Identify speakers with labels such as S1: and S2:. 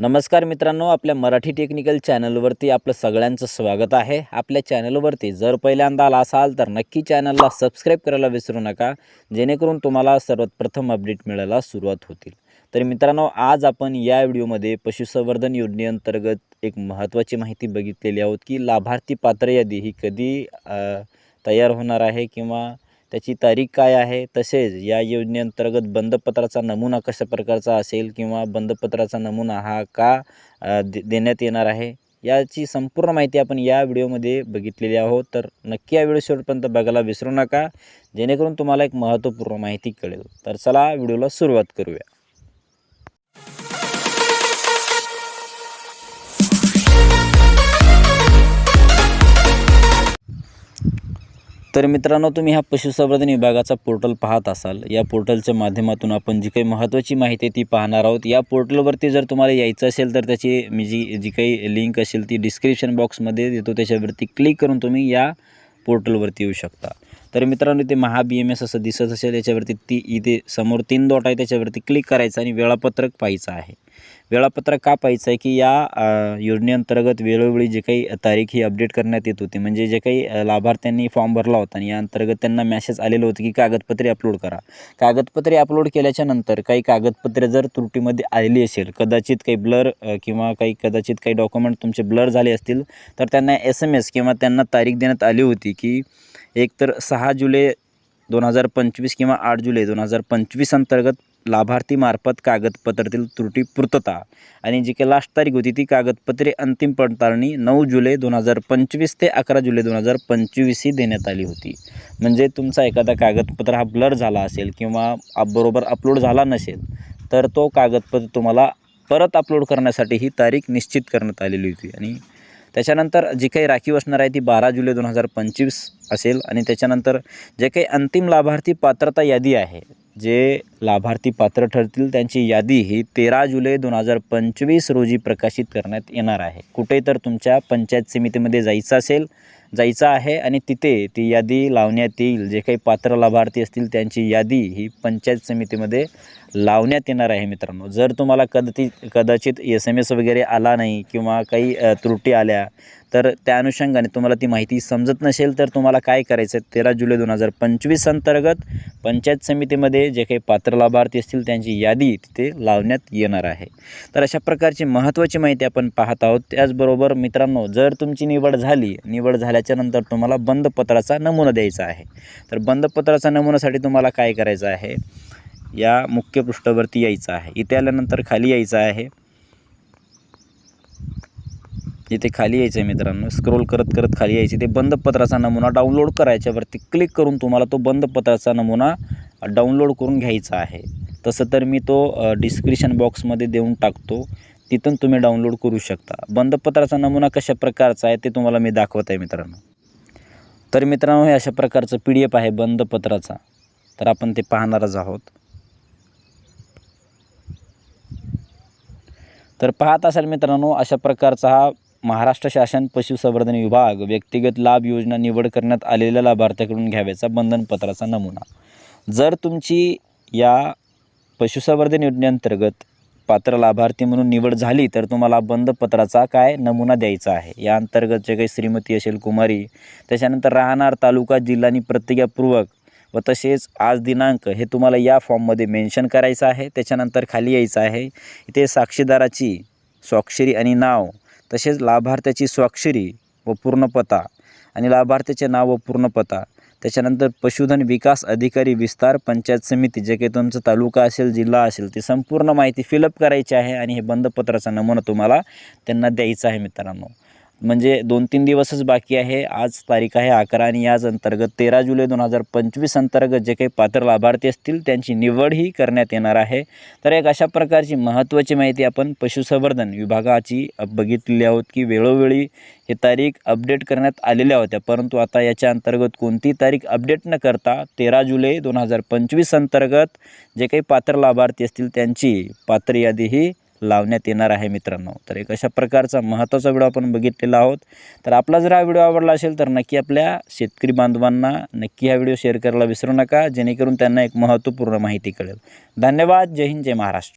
S1: नमस्कार मित्रांनो आपल्या मराठी टेक्निकल चॅनलवरती आपलं सगळ्यांचं स्वागत आहे. आपल्या चॅनलवरती जर पहिल्यांदा आला असाल तर नक्की चॅनलला सबस्क्राईब करायला विसरू नका जेणेकरून तुम्हाला सर्वात प्रथम अपडेट मिळायला सुरुवात होतील. तर मित्रांनो आज आपण या व्हिडिओमध्ये पशुसंवर्धन योजनेअंतर्गत एक महत्त्वाची माहिती बघितलेली आहोत की लाभार्थी पात्र यादी ही कधी तयार होणार आहे किंवा त्याची तारीख काय आहे? तसेच या योजनेअंतर्गत बंदपत्राचा नमुना कशा प्रकारचा असेल किंवा बंदपत्राचा नमुना हा का दे देण्यात येणार आहे? याची संपूर्ण माहिती आपण या व्हिडिओमध्ये बघितलेली आहोत. तर नक्की या व्हिडिओ शेवटपर्यंत बघायला विसरू नका. जेणेकरून तुम्हाला एक महत्त्वपूर्ण माहिती कळेल. तर चला व्हिडिओला सुरुवात करूया. तर मित्रांनो तुम्ही हा पशुसंवर्धन विभागाचा पोर्टल पाहत असाल. या पोर्टलच्या माध्यमातून आपण जी काही महत्त्वाची माहिती आहे ती पाहणार आहोत. या पोर्टलवरती जर तुम्हाला यायचं असेल तर त्याची मी जी जी काही लिंक असेल ती डिस्क्रिप्शन बॉक्समध्ये देतो. त्याच्यावरती क्लिक करून तुम्ही या पोर्टलवरती येऊ शकता. तर मित्रांनो इथे महा बी एम एस असं दिसत असेल. याच्यावरती ती इथे समोर तीन डॉट आहे. त्याच्यावरती क्लिक करायचं आणि वेळापत्रक पाहायचं आहे. वेळापत्रक का पाहायचं आहे की या योजनेअंतर्गत वेळोवेळी जे काही तारीख ही अपडेट करण्यात येत होती म्हणजे जे काही लाभार्थ्यांनी फॉर्म भरला होता आणि या अंतर्गत त्यांना मॅसेज आलेलं होतं की कागदपत्रे अपलोड करा. कागदपत्रे अपलोड केल्याच्यानंतर काही कागदपत्रे जर त्रुटीमध्ये आलेली असेल कदाचित काही ब्लर किंवा काही कदाचित काही डॉक्युमेंट तुमचे ब्लर झाले असतील तर त्यांना एस एम एस किंवा त्यांना तारीख देण्यात आली होती की एक तर सहा जुलै दोन हजार पंचवीस किंवा आठ जुलै दोन हजार पंचवीस अंतर्गत लाभार्थीमार्फत कागदपत्रातील त्रुटी पूर्तता आणि जी काही लास्ट तारीख होती ती कागदपत्रे अंतिम पडताळणी नऊ जुलै दोन हजार पंचवीस ते अकरा जुलै दोन हजार पंचवीस ही देण्यात आली होती. म्हणजे तुमचा एखादा कागदपत्र हा ब्लर झाला असेल किंवा बरोबर अपलोड झाला नसेल तर तो कागदपत्र तुम्हाला परत अपलोड करण्यासाठी ही तारीख निश्चित करण्यात आलेली होती. आणि त्याच्यानंतर जी काही राखीव असणार आहे ती बारा जुलै दोन हजार पंचवीस असेल आणि त्याच्यानंतर जे काही अंतिम लाभार्थी पात्रता यादी आहे जे लाभार्थी पात्र ठरतील त्यांची यादी ही तेरा जुलै दोन हजार पंचवीस रोजी प्रकाशित करण्यात येणार आहे. कुठे तर तुमच्या पंचायत समितीमध्ये जायचं असेल जायचं आहे आणि तिथे ती यादी लावण्यात येईल. जे काही पात्र लाभार्थी असतील त्यांची यादी ही पंचायत समितीमध्ये लावण्यात येणार आहे मित्रांनो. जर तुम्हाला कदती कदाचित एस एम एस वगैरे आला नाही किंवा काही त्रुटी आल्या तर त्या अनुषंगाने तुम्हाला ती माहिती समजत नसेल तर तुम्हाला काय करायचं आहे? तेरा जुलै दोन हजार पंचवीस अंतर्गत पंचायत समितीमध्ये जे काही पात्र लाभार्थी असतील त्यांची यादी तिथे लावण्यात येणार आहे. तर अशा प्रकारची महत्त्वाची माहिती आपण पाहत आहोत. त्याचबरोबर मित्रांनो जर तुमची निवड झाली निवड झाल्या झाल्याच्यानंतर तुम्हाला बंदपत्राचा नमुना द्यायचा आहे. तर बंदपत्राचा नमुनासाठी तुम्हाला काय करायचं आहे? या मुख्य पृष्ठावरती यायचं आहे. इथे आल्यानंतर खाली यायचं आहे. इथे खाली यायचं आहे मित्रांनो. स्क्रोल करत करत खाली यायचे. ते बंदपत्राचा नमुना डाउनलोड करायच्यावरती क्लिक करून तुम्हाला तो बंदपत्राचा नमुना डाउनलोड करून घ्यायचा आहे. तसं तर मी तो डिस्क्रिप्शन बॉक्समध्ये देऊन टाकतो. तिथून तुम्ही डाउनलोड करू शकता. बंदपत्राचा नमुना कशा प्रकारचा आहे ते तुम्हाला मी दाखवत आहे मित्रांनो. तर मित्रांनो हे अशा प्रकारचं पी डी एफ आहे बंदपत्राचा. तर आपण ते पाहणारच आहोत. तर पाहत असाल मित्रांनो अशा प्रकारचा हा महाराष्ट्र शासन पशुसंवर्धन विभाग व्यक्तिगत लाभ योजना निवड करण्यात आलेल्या लाभार्थ्याकडून घ्यावयाचा बंधनपत्राचा नमुना. जर तुमची या पशुसंवर्धन योजनेअंतर्गत पात्र लाभार्थी म्हणून निवड झाली तर तुम्हाला बंधपत्राचा काय नमुना द्यायचा आहे? या अंतर्गत जे काही श्रीमती असेल कुमारी त्याच्यानंतर राहणार तालुका जिल्हा आणि प्रत्येकापूर्वक व तसेच आज दिनांक हे तुम्हाला या फॉर्ममध्ये मेन्शन करायचं आहे. त्याच्यानंतर खाली यायचं आहे. इथे साक्षीदाराची स्वाक्षरी आणि नाव तसेच लाभार्थ्याची स्वाक्षरी व पूर्ण पत्ता आणि लाभार्थ्याचे नाव व पूर्ण पत्ता त्याच्यानंतर पशुधन विकास अधिकारी विस्तार पंचायत समिती जे काही तुमचं तालुका असेल जिल्हा असेल ती संपूर्ण माहिती फिलअप करायची आहे आणि हे बंदपत्राचा नमुना तुम्हाला त्यांना द्यायचा आहे मित्रांनो. म्हणजे दोन तीन दिवसच बाकी आहे. आज तारीख आहे अकरा आणि याच अंतर्गत तेरा जुलै दोन हजार पंचवीस अंतर्गत जे काही पात्र लाभार्थी असतील त्यांची निवड ही करण्यात येणार आहे. तर एक अशा प्रकारची महत्त्वाची माहिती आपण पशुसंवर्धन विभागाची बघितलेली आहोत की वेळोवेळी हे तारीख अपडेट करण्यात आलेल्या होत्या. परंतु आता याच्या अंतर्गत कोणती तारीख अपडेट न करता तेरा जुलै दोन हजार पंचवीस अंतर्गत जे काही पात्र लाभार्थी असतील त्यांची पात्र यादी ही लावण्यात येणार आहे मित्रांनो. तर एक अशा प्रकारचा महत्त्वाचा व्हिडिओ आपण बघितलेला आहोत. तर आपला जर हा व्हिडिओ आवडला असेल तर नक्की आपल्या शेतकरी बांधवांना नक्की हा व्हिडिओ शेअर करायला विसरू नका जेणेकरून त्यांना एक महत्त्वपूर्ण माहिती कळेल. धन्यवाद. जय हिंद. जय महाराष्ट्र.